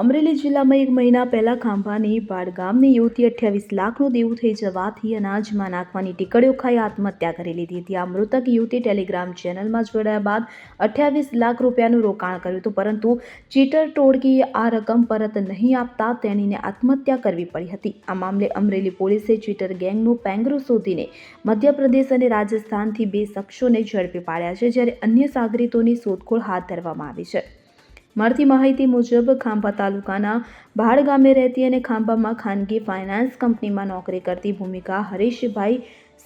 અમરેલી જિલ્લામાં એક મહિના પહેલા ખાંભાની પાડ ગામની યુવતી અઠ્યાવીસ લાખનું દેવું થઈ જવાથી અનાજમાં નાખવાની ટીકડીઓ ખાઈ આત્મહત્યા કરી લીધી હતી. આ મૃતક યુવતી ટેલિગ્રામ ચેનલમાં જોડાયા બાદ અઠ્યાવીસ લાખ રૂપિયાનું રોકાણ કર્યું હતું, પરંતુ ચીટર ટોળકીએ આ રકમ પરત નહીં આપતા તેણીને આત્મહત્યા કરવી પડી હતી. આ મામલે અમરેલી પોલીસે ચીટર ગેંગનું પેંગરું શોધીને મધ્યપ્રદેશ અને રાજસ્થાનથી બે શખ્સોને ઝડપી પાડ્યા છે, જ્યારે અન્ય સાગરીતોની શોધખોળ હાથ ધરવામાં આવી છે. મળતી માહિતી મુજબ, ખાંભા તાલુકાના ભાડ ગામે રહેતી અને ખાંભામાં ખાનગી ફાઇનાન્સ કંપનીમાં નોકરી કરતી ભૂમિકા હરીશભાઈ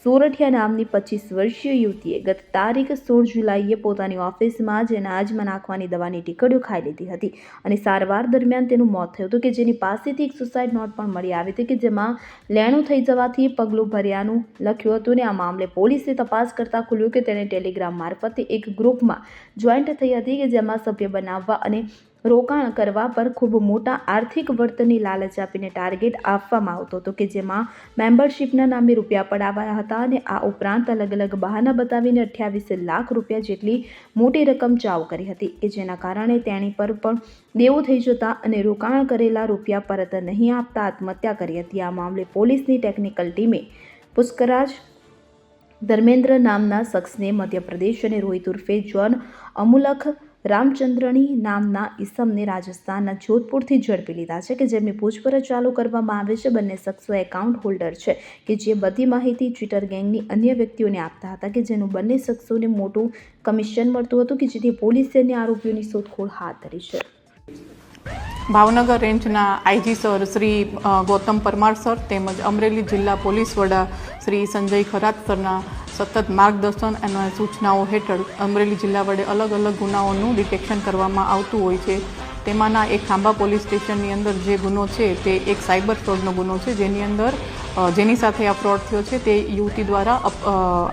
સોરઠિયા નામની પચીસ વર્ષીય યુવતીએ ગત તારીખ સોળ જુલાઈએ પોતાની ઓફિસમાં જ અનાજમાં નાખવાની દવાની ટીકડીઓ ખાઈ લીધી હતી અને સારવાર દરમિયાન તેનું મોત થયું હતું કે જેની પાસેથી એક સુસાઇડ નોટ પણ મળી આવી હતી કે જેમાં લેણું થઈ જવાથી પગલું ભર્યાનું લખ્યું હતું અને આ મામલે પોલીસે તપાસ કરતા ખુલ્યું કે તેણે ટેલિગ્રામ મારફતે એક ગ્રુપમાં જોઈન્ટ થઈ હતી કે જેમાં સભ્ય બનાવવા અને રોકાણ કરવા પર ખૂબ મોટા આર્થિક વળતરની લાલચ આપીને ટાર્ગેટ આપવામાં આવતો હતો કે જેમાં મેમ્બરશિપના નામે રૂપિયા પડાવાયા હતા અને આ ઉપરાંત અલગ અલગ બહાના બતાવીને અઠ્યાવીસ લાખ રૂપિયા જેટલી મોટી રકમ ચાવ કરી હતી કે જેના કારણે તેણી પર પણ દેવું થઈ જતા અને રોકાણ કરેલા રૂપિયા પરત નહીં આપતા આત્મહત્યા કરી હતી. આ મામલે પોલીસની ટેકનિકલ ટીમે પુષ્કરાજ ધર્મેન્દ્ર નામના શખ્સને મધ્યપ્રદેશ અને રોહિત ઉર્ફે જોન અમુલખ રામચંદ્રણી નામના ઈસમને રાજસ્થાનના જોધપુરથી ઝડપી લીધા છે કે જેમની પૂછપરછ ચાલુ કરવામાં આવે છે. બંને શખ્સો એકાઉન્ટ હોલ્ડર છે કે જે બધી માહિતી ટ્વિટર ગેંગની અન્ય વ્યક્તિઓને આપતા હતા કે જેનું બંને શખ્સોને મોટું કમિશન મળતું હતું કે જેથી પોલીસે અન્ય આરોપીઓની શોધખોળ હાથ ધરી છે. ભાવનગર રેન્જના IG sir Shri Gautam Parmar sir તેમજ અમરેલી જિલ્લા પોલીસ વડા શ્રી સંજય ખરાત સરના સતત માર્ગદર્શન અને સૂચનાઓ હેઠળ અમરેલી જિલ્લા વડે અલગ અલગ ગુનાઓનું ડિટેક્શન કરવામાં આવતું હોય છે. તેમાંના એક ખાંભા પોલીસ સ્ટેશનની અંદર જે ગુનો છે તે એક સાયબર ફ્રોડનો ગુનો છે. જેની અંદર જેની સાથે આ ફ્રોડ થયો છે તે યુવતી દ્વારા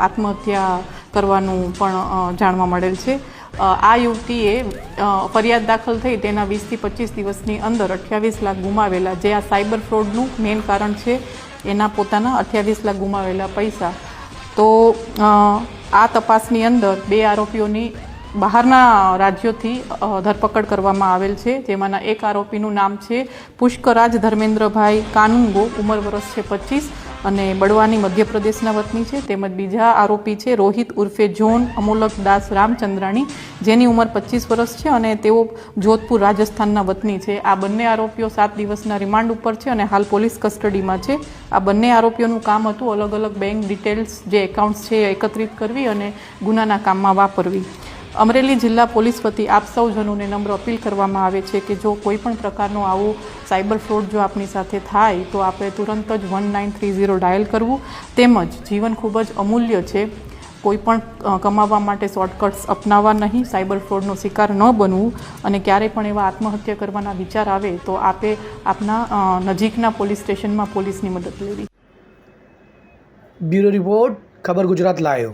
આત્મહત્યા કરવાનું પણ જાણવા મળેલ છે. આ યુવતીએ ફરિયાદ દાખલ થઈ તેના વીસથી પચીસ દિવસની અંદર અઠ્યાવીસ લાખ ગુમાવેલા. જે આ સાયબર ફ્રોડનું મેઇન કારણ છે, એના પોતાના અઠ્યાવીસ લાખ ગુમાવેલા પૈસા. તો આ તપાસની અંદર બે આરોપીઓની બહારના રાજ્યોથી ધરપકડ કરવામાં આવેલ છે. જેમાંના એક આરોપીનું નામ છે પુષ્કરાજ ધર્મેન્દ્રભાઈ કાનુંગો, ઉંમર વર્ષ છે પચીસ. અને બળવાની મધ્યપ્રદેશના વતની છે. તેમજ બીજા આરોપી છે રોહિત ઉર્ફે જોન અમોલક દાસ રામચંદ્રાણી, જેની ઉંમર પચીસ વર્ષ છે અને તેઓ જોધપુર રાજસ્થાનના વતની છે. આ બંને આરોપીઓ સાત દિવસના રિમાન્ડ ઉપર છે અને હાલ પોલીસ કસ્ટડીમાં છે. આ બંને આરોપીઓનું કામ હતું અલગ અલગ બેંક ડિટેલ્સ જે એકાઉન્ટ્સ છે એ એકત્રિત કરવી અને ગુનાના કામમાં વાપરવી. અમરેલી જિલ્લા પોલીસ વતી આપ સૌજનોને નમ્ર અપીલ કરવામાં આવે છે કે જો કોઈ પણ પ્રકારનો આવો સાયબર ફ્રોડ જો આપણી સાથે થાય, તો આપણે તુરંત જ one nine three zero dial કરવું. તેમજ જીવન ખૂબ જ અમૂલ્ય છે. કોઈ પણ કમાવા માટે શોર્ટકટ્સ અપનાવવા નહીં, સાયબર ફ્રોડનો શિકાર ન બનવું. અને ક્યારેય પણ એવા આત્મહત્યા કરવાના વિચાર આવે, તો આપે આપના નજીકના પોલીસ સ્ટેશનમાં પોલીસની મદદ લેવી. બ્યુરો રિપોર્ટ, ખબર ગુજરાત લાયો.